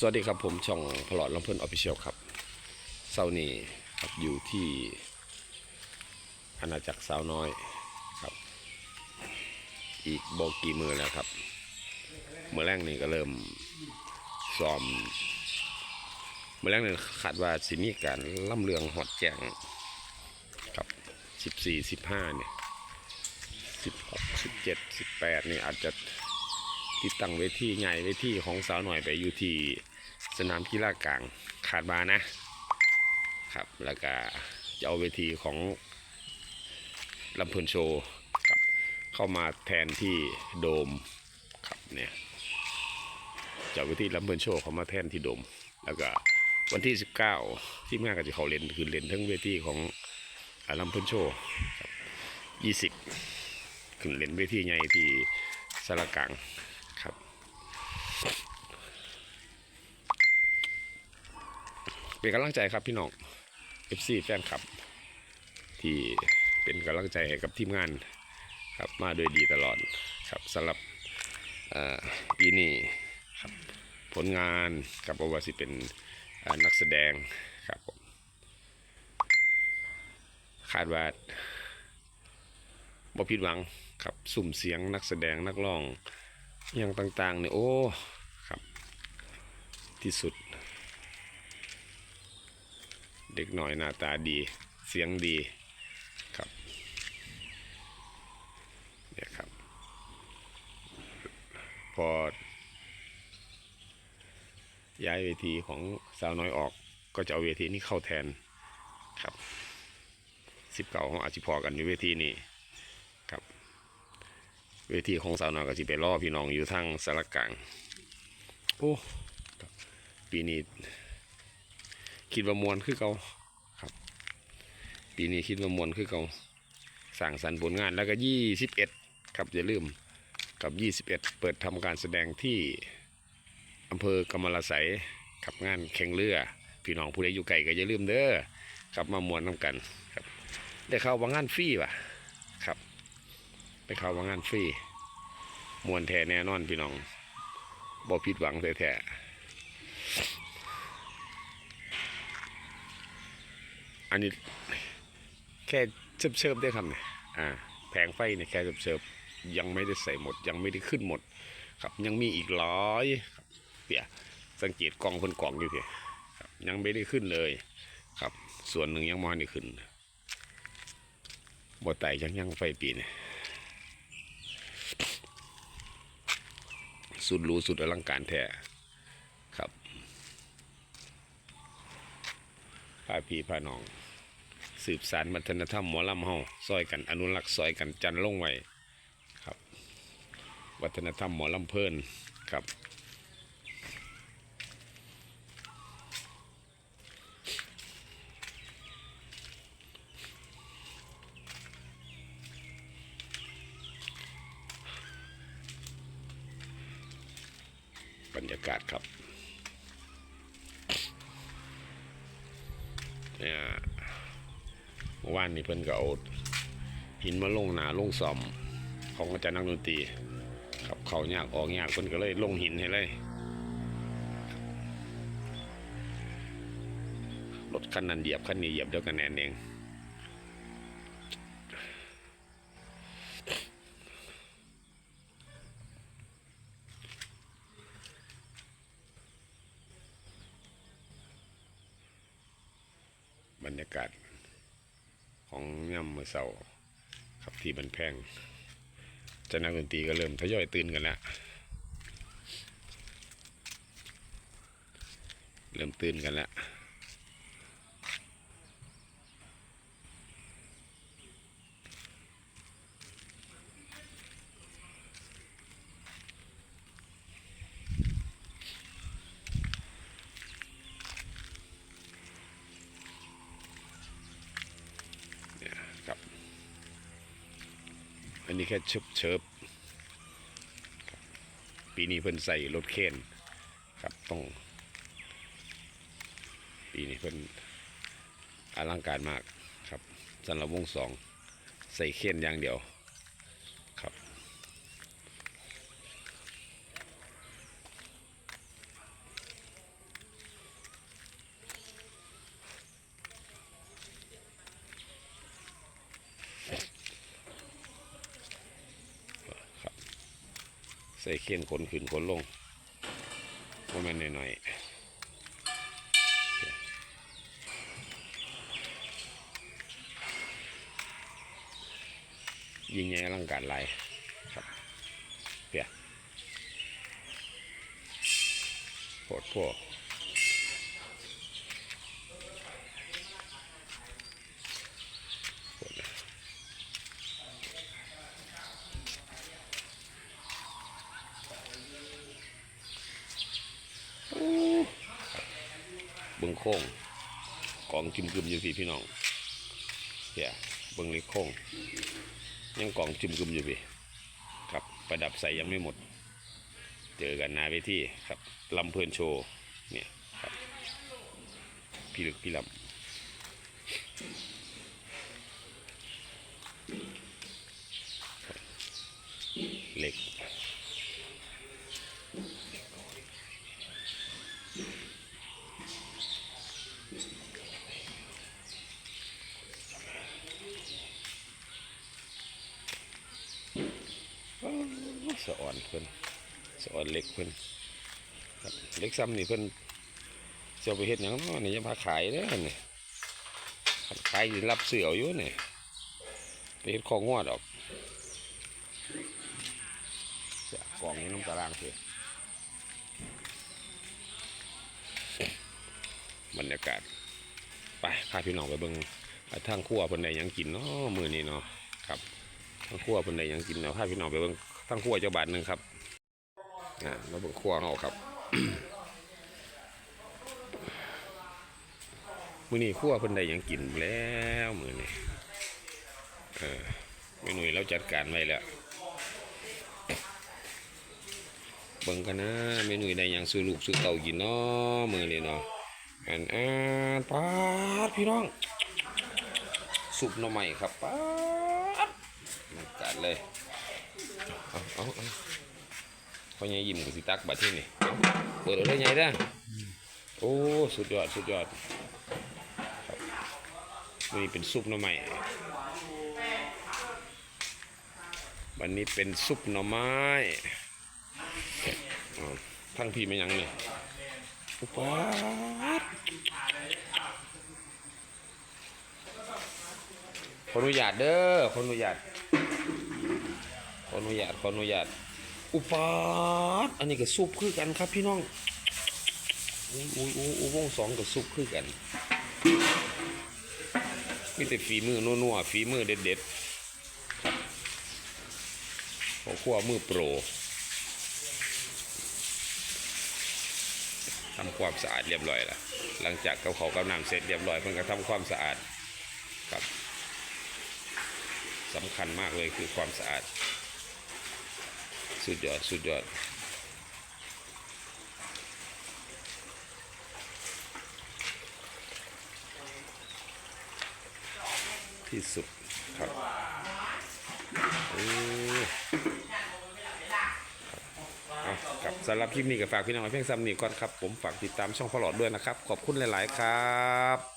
สวัสดีครับผมช่องพลอดลำเพิ่นออฟฟิเชียลครับเซานี้ครับอยู่ที่อาณาจักรสาวน้อยครับ อีกโบกี่มือแล้วครับ เมื่อแรกนี่ก็เริ่มซ้อม เมื่อแรกนี่คาดว่าสิมีการล่ำเรืองหอดแจงครับสิบสี่สิบห้าเนี่ยสิบหกสิบเจ็ดสิบแปดนี่อาจจะ ติดตั้งเวทีใหญ่เวทีของสาวหน่อยไปอยู่ที่สนามกีฬากลางขาดบานะครับแล้วก็จะเอาเวทีของลำพลินโชว์ครับเข้ามาแทนที่โดมครับเนี่ยจะเอาเวทีลำพลินโชว์เข้ามาแทนที่โดม แล้วก็วันที่ 19 ที่งานก็จะเขาเล่นคือเล่นทั้งเวทีของลำพลินโชว์ครับ20ขึ้นเล่นเวทีใหญ่ที่สารกลาง ครับ เป็นกำลังใจครับพี่น้อง FC แฟนคลับ ที่เป็นกำลังใจให้กับทีมงานครับมาโดยดีตลอดครับสำหรับปีนี้ครับผลงานกับโอวาสิเป็นนักแสดงครับผมคาดว่าบ่ผิดหวังครับสุ่มเสียงนักแสดงนักร้องอย่างต่างๆเนี่ยโอ้ครับที่สุด เด็กหน่อยหน้าตาดี เสียงดีครับเนี่ยครับ พอ ย้ายเวทีของสาวน้อยออกก็จะเอาเวทีนี้เข้าแทนครับสิบเก่าของอาชิพอกันอยู่เวทีนี้ครับ เวทีของสาวน้อยก็สิไปล่อพี่น้องอยู่ทางสารกลางโอ้ปีนี้ คิดว่ามวนคือเก่าครับ ปีนี้คิดว่ามวนคือเก่าสั่งสรรผลงานแล้วก็ยี่สิบเอ็ดครับอย่าลืมกับยี่สิบเอ็ดเปิดทำการแสดงที่อำเภอกำมะละไสกับงานแข่งเรือ พี่น้องผู้ใดอยู่ไกลก็อย่าลืมเด้อครับมามวนน้ำกันครับ ได้เข้าว่างานฟรีป่ะครับไปเข้าว่างานฟรีมวนแท้แน่นอนพี่น้องบ่ผิดหวังแท้ๆ อันนี้แค่เชิบๆได้ครับเนี่ยอ่าแผงไฟเนี่ยแค่เชิบๆยังไม่ได้ใส่หมด ยังไม่ได้ขึ้นหมด ครับยังมีอีกร้อยเปียสังเกตกองคนกองอยู่เพียครับยังไม่ได้ขึ้นเลย ครับ ส่วนหนึ่งยังไมาได้ขึ้นบ่ไต่ยังยังไฟปีเนี่ยสุดรู้สุดอลังการแท้ครับพาพี่พาน้อง สืบสารวัฒนธรรมหมอลำเฮาซอยกันอนุรักษ์ซอยกันจันร์ลงไว้ครับ วัฒนธรรมหมอลำเพลินครับบรรยากาศครับ เนี่ยเมื่อวานนี้เพิ่นก็เอาหินมาลงหนาลงซอม ของอาจารย์นักดนตรีครับเขายากออกยากเพิ่นก็เลยลงหินให้เลยรถคันนั้นเหยียบคันนี้เหยียบเดียวกันแน่นเองบรรยากาศ ของย่ำมือเสาครับที่มันแพงจารย์นักดนตรีก็เริ่มทยอยตื่นกันแล้วเริ่มตื่นกันแล้ว เนี่ยครับ อั นนี้แค่เชิบเชิบปีนี้เพิ่นใส่รถเคนครับต้อง ปีนี้เพิ่นอลังการมากครับสำหรับวงสองใส่เคนอย่างเดียว ส่เข่นขนขึ้นขนลงว่ามันหน่อยๆยิงใหญ่ร่างการหลครับเปียปวดพวกปวดนะ เบิ้งโค้งกองจุ่มกึมอยู่พี่พี่น้องเปียเบิ้งเล็กโค้งยังกองจุ่มกึมอยู่พี่ครับประดับใส่ยังไม่หมด เจอกันนาเวทีครับลำเพลินโชว์เนี่ยครับพี่ลึกพี่ลำเล็ก สะอ่อนเพิ่นสะอ่อนเล็กเพิ่นครับเล็กซ้ำนี่เพิ่นเสียไปเฮ็ดหยังนาะนี่ยังพาขายเด้อนี่ขายรับเสืออาอยู่นี่ไปเฮ็ดของงวดออกเสียกองนี้น้ำตารางเถอะบรรยากาศไปพาพี่น้องไปเบิ่งว่าทางครัวเพิ่นได้หยังกินเนาะมือนี้เนาะครับทางครัวเพิ่นได้หยังกินเนาะพาพี่น้องไปเบิ่ง ทางครัวเจ้าบานหนึ่งครับอ่าเราเบิ่งครัวเราครับมือนี้ครัวเพิ่นได้ยังกินแล้วมือนี้เออเมนูเราจัดการไว้แล้วเบิ่งกันนะเมนูได้หยังซื้อลูกซื้อเต่ากินเนาะมือนี้เนาะอันอ่านปาดพี่น้อง สุปหน่อไม้ครับปาดจัดเลย เอาเอาเอาพอใหญ่ยิ้มกับสิตักบัดที่นี่เปิดเอาเลยใหญ่เด้โอ้สุดยอดสุดยอดนนี้เป็นซุปหน่อไม้วันนี้เป็นซุปหน่อไม้อ้าวทั้งพี่ไม่ยังนี่อุปาดขออนุญาตเด้อขออนุญาต ออนุญาตขออนุญาต อุปาดอันนี้ก็ซุปคือกันครับพี่น้องอุ้ยอุ้ยอุ้ยอุ้ยวงสองก็ซุปคือกันมีแต่ฝีมือนัวๆฝีมือเด็ดๆครับขอขั้วมือโปรทำความสะอาดเรียบร้อยแล้วหลังจากกับเขาวกับน้ำเสร็จเรียบร้อยเพิ่นก็ทำความสะอาดครับสำคัญมากเลยคือความสะอาด สุดยอด สุดยอดที่สุดครับโอ้เอาครับสำหรับคลิปนี้ก็ฝากพี่น้องไว้เพียงซ้ำนี้ก่อนครับ ผมฝากติดตามช่องพอหลอดด้วยนะครับ ขอบคุณหลาย ๆ ครับ